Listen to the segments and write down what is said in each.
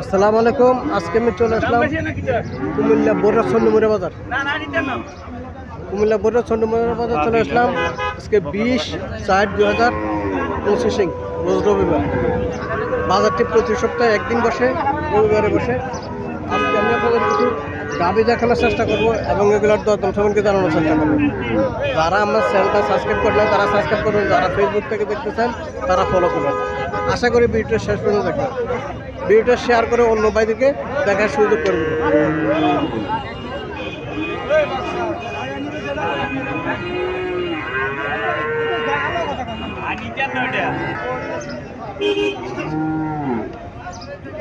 আসসালামু আলাইকুম। আজকে আমি চলে আসলাম কুমিল্লা বোরা ছন্ডমুড়া বাজার। কুমিল্লা বোরা ছন্ডমুড়া বাজার চলে আসলাম। আজকে বিশ চার দু হাজার পঁচিশে রোজ রবিবার। বাজারটি প্রতি সপ্তাহে একদিন বসে, রবিবারে বসে। আজকে আমি আপনাদের কিছু গাবি দেখানোর চেষ্টা করব এবং এগুলোর দরদাম সম্পর্কে জানানোর চেষ্টা করব। যারা আমার চ্যানেলটা সাবস্ক্রাইব করলেন তারা সাবস্ক্রাইব করবেন। যারা ফেসবুক থেকে দেখতেছেন, তারা ফলো করবেন। আশা করি ভিডিওটা শেষ পর্যন্ত দেখবেন। ভিডিওটা শেয়ার করে অন্য ভাইদেরকে দেখার সুযোগ করে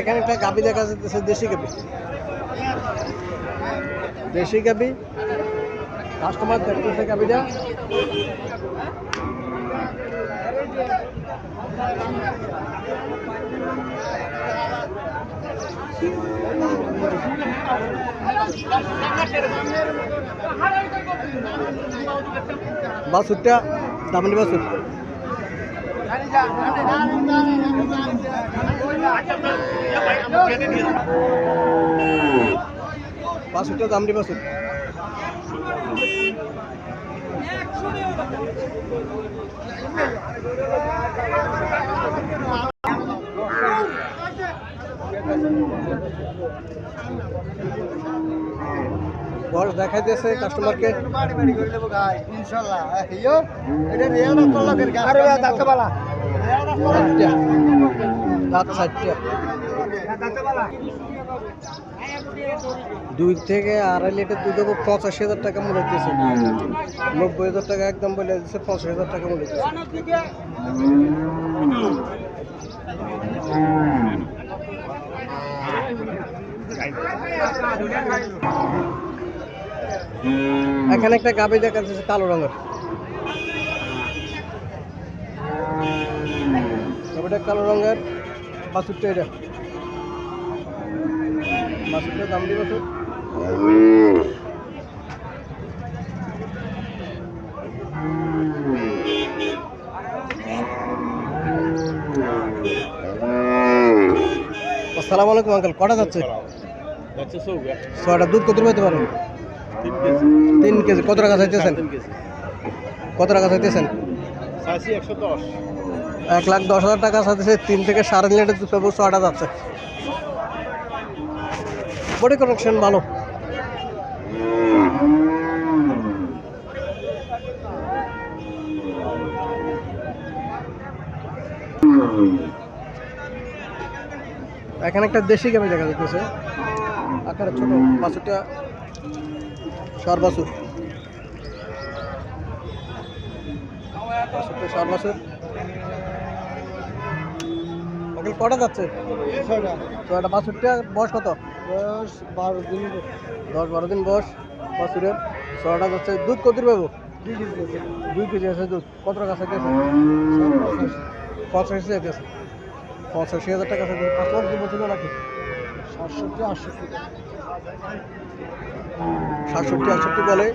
এখানে একটা গাবি দেখা যাচ্ছে, দেশি গাবি দেশি গাবি কাস্টমার দেখতেছে গাবিটা বাসুরটা দামনি বাসুর বাসুরটা দামনি বাসুর বয়স দেখাই দিয়েছে কাস্টমারকে দুই থেকে আড়াই লিটার দুধ দেবো, পঁচাশি হাজার টাকা মূল্য দিয়েছে নব্বই হাজার টাকা একদম বলে দিচ্ছে পঁচাশি হাজার টাকা মূল্য দিয়েছে এখানে একটা গাবি দেখা যাচ্ছে কালো রঙের। গাবিটা কালো রঙের বাছুরটা এটা। বাছুরটা দাম দিয়ে বাছুর আসসালামু আলাইকুম আঙ্কেল। কটা যাচ্ছে? ছয়টা। দুধ কত পেতে পারেন তিন কেজি। কত টাকা চাইতেছেন? কত টাকা চাইতেছেন? এক লাখ দশ হাজার টাকা চাইতেছে। তিন থেকে সাড়ে তিন লিটার পাবো ছয়টা যাচ্ছে। বডি কানেকশন ভালো। এখানে একটা দেশি গাভি দেখা যাচ্ছে আকারে ছোট বাছুরটা সার বাছুর বাছুরটা ওকে কটা যাচ্ছে? ছয়টা। বাছুরটা বয়স কত? বয়স বারো দিন দশ বারো দিন বয়স বাছুরের ছয়টা যাচ্ছে দুধ কত পাবো দুই কেজি আছে দুধ। কত টাকা আছে? পঁচাশি পঁচাশি হাজার টাকা আছে। পাঁচ লাখ দিব ছিল নাকি? সাতষট্টি, আটষট্টি। সাতষট্টি, আটষট্টি বলে।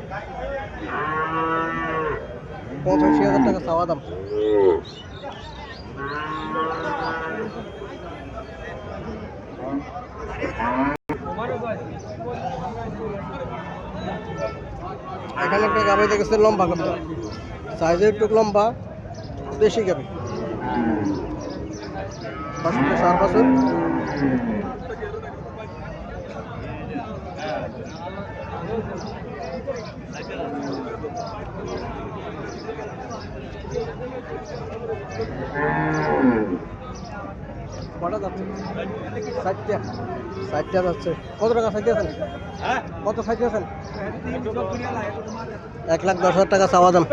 পঁচাশি হাজার টাকা চাওয়া দাম। এখানে একটা গাভি দেখেছে লম্বা গাভি সাইজের একটু লম্বা, দেশি গাভি বাসনটা সার বাসন কটা ষাটটা ষাটটা কত টাকা। সাইতে আছেন কত সাইতে আছেন এক লাখ দশ হাজার টাকা চাওয়া দাম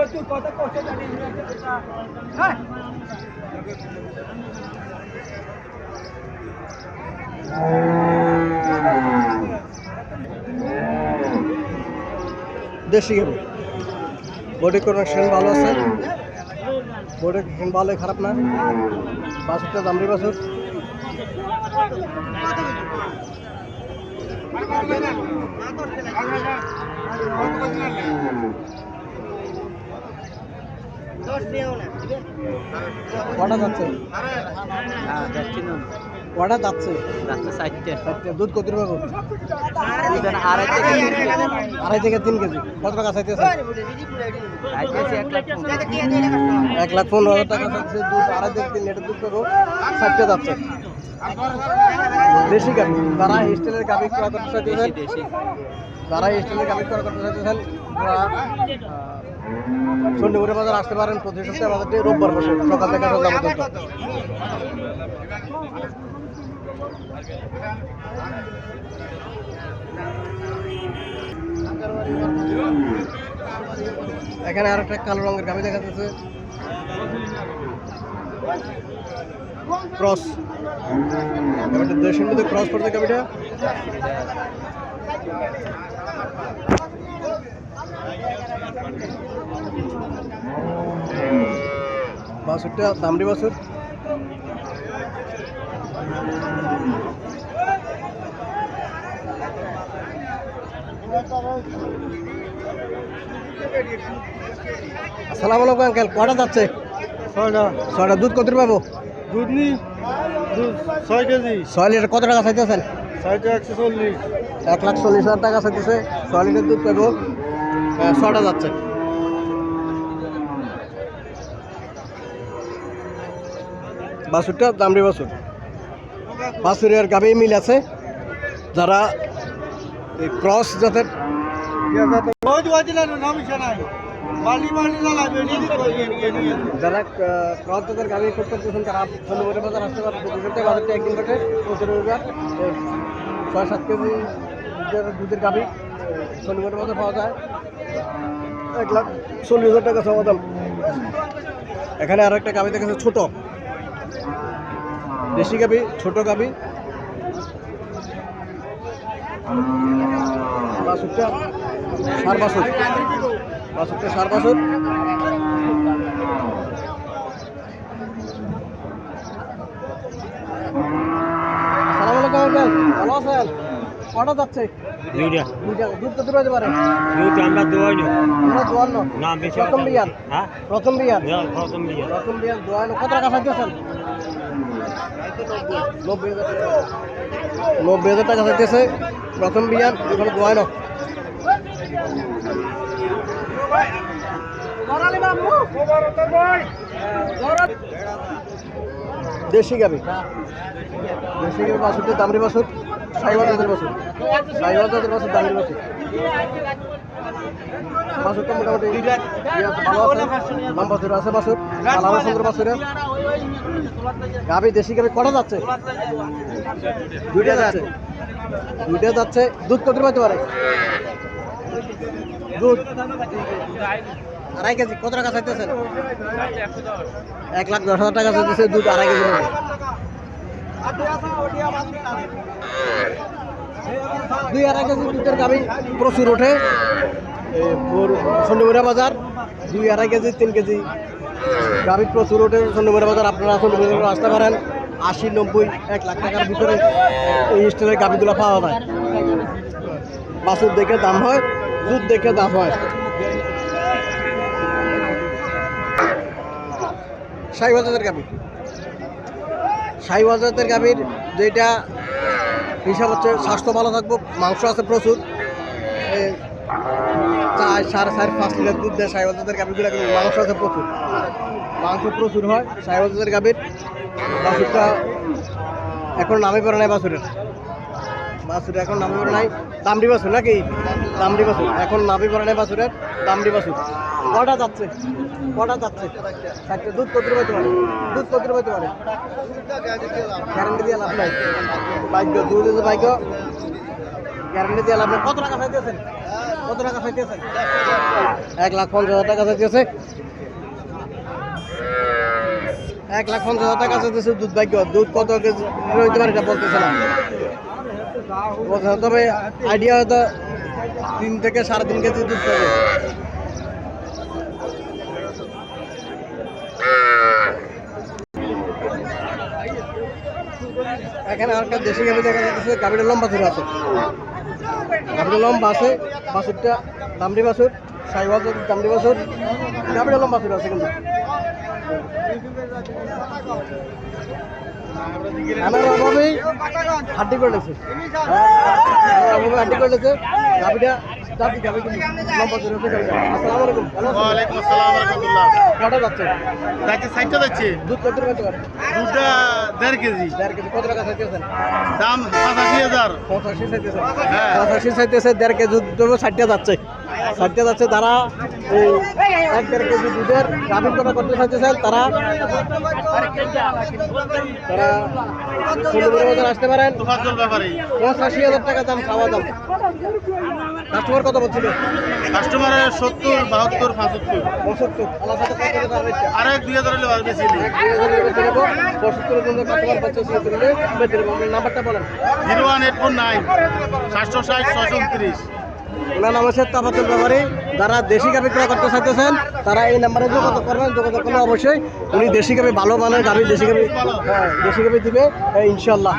দেশি গরু। বডি কানেকশন ভালো আছে? বডি কানেকশন ভালোই খারাপ না? বাছুরটা দামড়ি বাছুর। কটা যাচ্ছে? কটা যাচ্ছে? রাস্তা চারটে। চারটে। দুধ কত পাবো আড়াই থেকে তিন কেজি। আড়াই থেকে তিন কেজি। কত টাকা চাইতেছে এক লাখ। পনেরো। হাজার টাকা চাইতেছে। দুধ আড়াই থেকে তিন লিটার দুধ পাবো চারটে যাচ্ছে। দেশি গাভি। যারা স্টিলের গাভি ক্রয় করতে চাইতেছেন যারা স্টিলের গাভি ক্রয় করতে চাইতেছেন তারা বাজার আসতে পারেন। প্রতি সপ্তাহে বাজারটি রোববার বসে। সকাল থেকে সন্ধ্যা পর্যন্ত। এখানে আর একটা কালো রঙের গাভি দেখা যাচ্ছে। ক্রস গাভিটা দেশের মধ্যে ক্রস করতে গাভিটা। বাসুরটা দামড়ি বাসুর। আসসালামু আলাইকুম আঙ্কেল। কটা যাচ্ছে? ছয়টা। ছয়টা। দুধ কত পাবো? দুধ নি? ছয় কেজি। ছয় লিটার কত টাকা চাইতেছেন? ছয়টা একশো চল্লিশ। এক লাখ চল্লিশ হাজার টাকা চাইতেছে। ছয় লিটার দুধ পাবো। ছটা যাচ্ছে। বাছুরটা দামড়ি বাছুর। বাছুরের গাবে মিল আছে। যারা এই ক্রস বেরিয়ে যারা ক্রস জাতের গাড়ি করতে চাচ্ছেন তারা শনিবারে বাজার আসতে পারে প্রতি বাজারটা একদিন রবিবার ছয় সাত কেজি দুধের- গাভি শনিবারে বাজার পাওয়া যায়। এক লাখ চল্লিশ হাজার টাকা চাওয়া দাম এখানে আর একটা গাভি দেখেছে ছোট। দেশি গাভি ছোট গাভি বাসুরটা যাচ্ছে দুইটা দুইটা আমরা দোয়াই না প্রথম বিয়ান হ্যাঁ প্রথম বিয়ান প্রথম বিয়ান দোয়ান্ন কত টাকা চাইতেছেন নব্বই হাজার টাকা নব্বই টাকা চাইতেছে প্রথম বিয়ান এখানে দোয়ান্ন দেশি গাবি। দেশি গাবি বাসুরটা দামরি বাসুর সাইবাদ জাতের বাসুর সাইবাদ জাতের বাসুর দামরি বাসুর বাসুরটা মোটামুটি ভালো আছে। দাম বাসুর আছে বাসুর কালার সুন্দর বাসুরের গাবি দেশি গাবি কটা যাচ্ছে? দুইটা যাচ্ছে। দুইটা যাচ্ছে। দুধ কত পাইতে পারে? দুধ। আড়াই কেজি। কত টাকা চাইতেছেন? এক লাখ দশ হাজার টাকা চাইতেছে। দুধ আড়াই কেজি দুই আড়াই কেজি দুধের গাবি প্রচুর ওঠে। চন্ডীমুড়া বাজার। দুই আড়াই কেজি, তিন কেজি। প্রচুর ওঠে চন্ডীমুড়া বাজার, আপনারা চন্ডীমুড়া আসতে পারেন। আশি, নব্বই, এক লাখ টাকার ভিতরে এই স্টিলের গাভিগুলো পাওয়া যায়। বাছুর দেখে দাম হয়, দুধ দেখে দাম হয়। সাইবাজারের গাভি সাইবাজারের গাভির যেটা হিসাব হচ্ছে, স্বাস্থ্য ভালো থাকব, মাংস আছে প্রচুর। চার, সাড়ে চার, পাঁচ লিটার দুধ দেয় সাইবাজারের গাভিগুলো কিন্তু মাংস আছে প্রচুর। মাংস প্রচুর হয়, সাইবাজারের গাভির বাছুরটা এখন নামে পড়ে নাই বাছুরের। বাছুর এখন নামে পড়ে নাই, দামড়ি বাছুর নাকি? দামড়ি বাছুর। এখন নামে পড়ে নাই বাছুরের, দামড়ি বাছুর। কটা যাচ্ছে? কটা যাচ্ছে? চারটে। দুধ কত পাইতে পারে? দুধ কত পাইতে পারে? গ্যারান্টি দিয়ে লাভ নাই। ভাগ্য, দুধ আছে ভাগ্য। গ্যারান্টি দিয়ে লাভ নাই। কত টাকা চাইতেছেন? কত টাকা চাইতেছেন? এক লাখ পঞ্চাশ হাজার টাকা চাইতেছে। এক লাখ পঞ্চাশ হাজার টাকা চাইতেছে দুধ ভাগ্য, দুধ কত কেজি হইতে পারে এটা বলতেছে না। তবে আইডিয়া হয়তো তিন থেকে সাড়ে তিন কেজি দুধ পাবে। এখানে আরেকটা দেশি গাভি দেখা যাচ্ছে, গাভিটা লম্বা ধরে আছে। গাভিটা লম্বা আছে, বাছুরটা দামড়ি বাছুর সাইবাজ দামড়ি বাছুর, গাভিটা লম্বা ধরে আছে কিন্তু। আমার অভাবেই হাড্ডি অভাবে হাড্ডি গাভিটা লম্বা আসসালামু আলাইকুম। রহমতুল্লাহ। কটা যাচ্ছে যাচ্ছে যাচ্ছে দুধ কত দুধটা দেড় কেজি। দেড় কেজি। কত টাকা চাইতেছেন? দাম হ্যাঁ। চাইতেছে কেজি দুধ দেবো ষাটটা যাচ্ছে। ষাটটা যাচ্ছে তারা এক দেড় কেজি দুধের গাভীর কথা করতে চাইতেছেন তারা তারা আসতে পারেন। পঁচাশি হাজার টাকা দাম খাওয়া দাম কাস্টমার কত বলছিল? কাস্টমার সত্তর বাহাত্তর পঁচাত্তর। পঁচাত্তর? আর এক দুই হাজার হলে বেশি জন্য কাস্টমার আপনার নাম্বারটা বলেন। Zero one eight four nine সাতশো ষাট ছশো উনত্রিশ। ওনার নাম হচ্ছে তাফাতুল ব্যাপারে যারা দেশি গাভি ক্রয় করতে চাইতেছেন, তারা এই নাম্বারে যোগাযোগ করবেন। যোগাযোগ করলে অবশ্যই উনি দেশি গাভি, ভালো মানের গাভি, দেশি গাভি হ্যাঁ দেশি গাভি দিবে ইনশাল্লাহ ইনশাল্লাহ